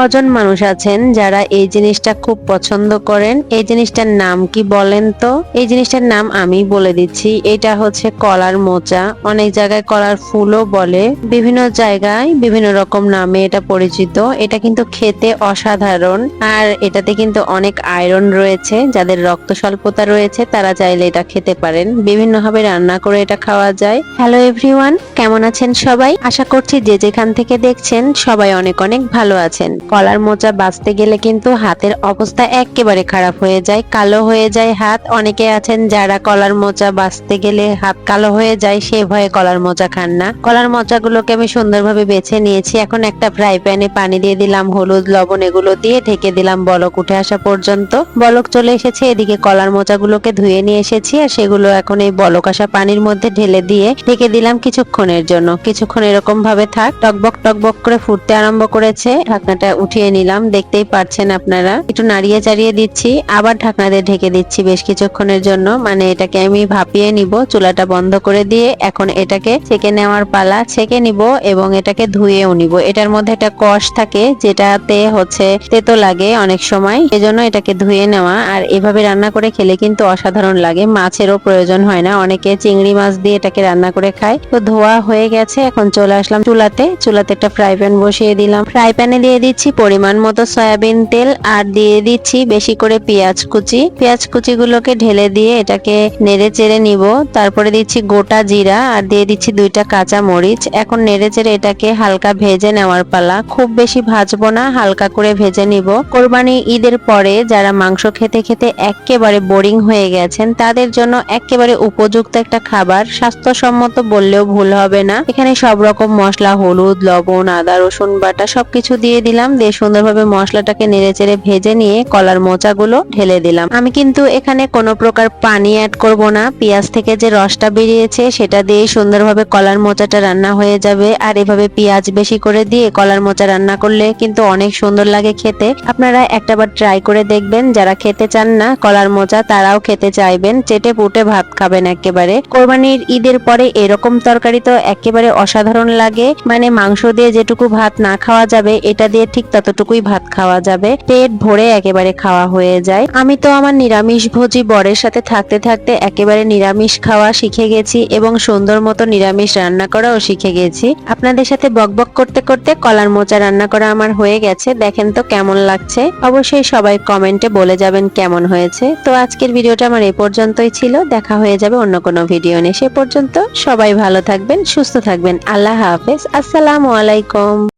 কজন মানুষ আছেন যারা এই জিনিসটা খুব পছন্দ করেন? এই জিনিসটার নাম কি বলেন তো? এই জিনিসটার নাম আমি বলে দিচ্ছি। এটা হচ্ছে কলার মোচা। অনেক জায়গায় কলার ফুলও বলে। বিভিন্ন জায়গায় বিভিন্ন রকম নামে এটা পরিচিত। এটা কিন্তু খেতে অসাধারণ। আর এটাতে কিন্তু অনেক আয়রন রয়েছে। যাদের রক্ত স্বল্পতা রয়েছে, তারা চাইলে এটা খেতে পারেন। বিভিন্নভাবে রান্না করে এটা খাওয়া যায়। হ্যালো এভরিওয়ান কেমন আছেন সবাই? আশা করছি যে যেখান থেকে দেখছেন, সবাই অনেক অনেক ভালো আছেন। কলার মোচা বাঁচতে গেলে কিন্তু হাতের অবস্থা একেবারে খারাপ হয়ে যায়, কালো হয়ে যায় হাত। অনেকে আছেন যারা কলার মোচা বাঁচতে গেলে হাত কালো হয়ে যায়, সে ভয়ে কলার মোচা খান না। কলার মোচাগুলোকে আমি সুন্দরভাবে বেছে নিয়েছি। এখন একটা ফ্রাই প্যানে পানি দিয়ে দিলাম, হলুদ, লবণ এগুলো দিয়ে ঢেকে দিলাম বলক উঠে আসা পর্যন্ত। বলক চলে এসেছে, এদিকে কলার মোচাগুলোকে ধুয়ে নিয়ে এসেছি আর সেগুলো এখন এই বলক আসা পানির মধ্যে ঢেলে দিয়ে ঢেকে দিলাম কিছুক্ষণের জন্য। কিছুক্ষণ এরকম ভাবে থাক, টকবক টকবক করে ফুটতে আরম্ভ করেছে। ঢাকনাটা উঠিয়ে নিলাম, দেখতেই পাচ্ছেন আপনারা। একটু নাড়িয়ে চাড়িয়ে দিচ্ছি, আবার ঢাকনা দিয়ে ঢেকে দিচ্ছি বেশ কিছুক্ষণের জন্য। মানে এটাকে আমি ভাপিয়ে নিব, চুলাটা বন্ধ করে দিয়ে এখন এটাকে ছেঁকে নেওয়ার পালা, ছেঁকে নিব এবং এটাকে ধুয়েও নিব। এটার মধ্যে একটা কষ থাকে, যেটাতে হচ্ছে তেতো লাগে অনেক সময়, এজন্য এটাকে ধুয়ে নেওয়া। আর এভাবে রান্না করে খেলে কিন্তু অসাধারণ লাগে, মাছেরও প্রয়োজন হয় না। অনেকে চিংড়ি মাছ দিয়ে এটাকে রান্না করে খায়। তো ধোয়া হয়ে গেছে, এখন চলে আসলাম চুলাতে। চুলাতে একটা ফ্রাই প্যান বসিয়ে দিলাম। ফ্রাই প্যানে দিয়ে দিচ্ছি পরিমাণ মতো সয়াবিন তেল আর দিয়ে দিচ্ছি বেশি করে পেঁয়াজ কুচি। পেঁয়াজ কুচি গুলোকে ঢেলে দিয়ে এটাকে নেড়ে চেড়ে নিব। তারপরে দিচ্ছি গোটা জিরা আর দিয়ে দিচ্ছি দুইটা কাঁচা মরিচ। এখন নেড়ে চেড়ে এটাকে হালকা ভেজে নেওয়ার পালা। খুব বেশি ভাজবো না, হালকা করে ভেজে নিব। কোরবানি ঈদের পরে যারা মাংস খেতে খেতে একেবারে বোরিং হয়ে গেছেন, তাদের জন্য একেবারে উপযুক্ত একটা খাবার। স্বাস্থ্যসম্মত বললেও ভুল হবে না। এখানে সব রকম মশলা, হলুদ, লবণ, আদা, রসুন বাটা সবকিছু দিয়ে দিলাম। দিয়ে সুন্দরভাবে মশলাটাকে নেড়েচেড়ে ভেজে নিয়ে কলার মোচাগুলো ঢেলে দিলাম। আমি কিন্তু এখানে কোনো প্রকার পানি অ্যাড করব না। পেঁয়াজ থেকে যে রসটা বেরিয়েছে, সেটা দিয়ে সুন্দরভাবে কলার মোচাটা রান্না হয়ে যাবে। আর এভাবে পেঁয়াজ বেশি করে দিয়ে কলার মোচা রান্না করলে কিন্তু অনেক সুন্দর লাগে খেতে। আপনারা একটাবার ট্রাই করে দেখবেন। যারা খেতে চান না, কলার মোচা, তারাও খেতে চাইবেন। চেটে পুটে ভাত খাবেন একেবারে। কোরবানির ঈদের পরে এরকম তরকারি তো একেবারে অসাধারণ লাগে। মানে মাংস দিয়ে যেটুকু ভাত না খাওয়া যাবে, এটা দিয়ে ঠিক ততটুকুই ভাত খাওয়া যাবে। পেট ভরে একেবারে খাওয়া হয়ে যায়। আমি তো আমার নিরামিষ ভোজি বরের সাথে থাকতে থাকতে একেবারে নিরামিষ খাওয়া শিখে গেছি এবং সুন্দর মতো নিরামিষ রান্না করাও শিখে গেছি। আপনাদের সাথে বকবক করতে করতে কলার মোচা রান্না করা আমার হয়ে গেছে। দেখেন তো কেমন লাগছে। অবশ্যই সবাই কমেন্টে বলে যাবেন কেমন হয়েছে। তো আজকের ভিডিওটা আমার এ পর্যন্তই ছিল। দেখা হয়ে যাবে অন্য কোনো ভিডিও নিয়ে। সে পর্যন্ত সবাই ভালো থাকবেন, সুস্থ থাকবেন। আল্লাহ হাফেজ। আসসালামু আলাইকুম।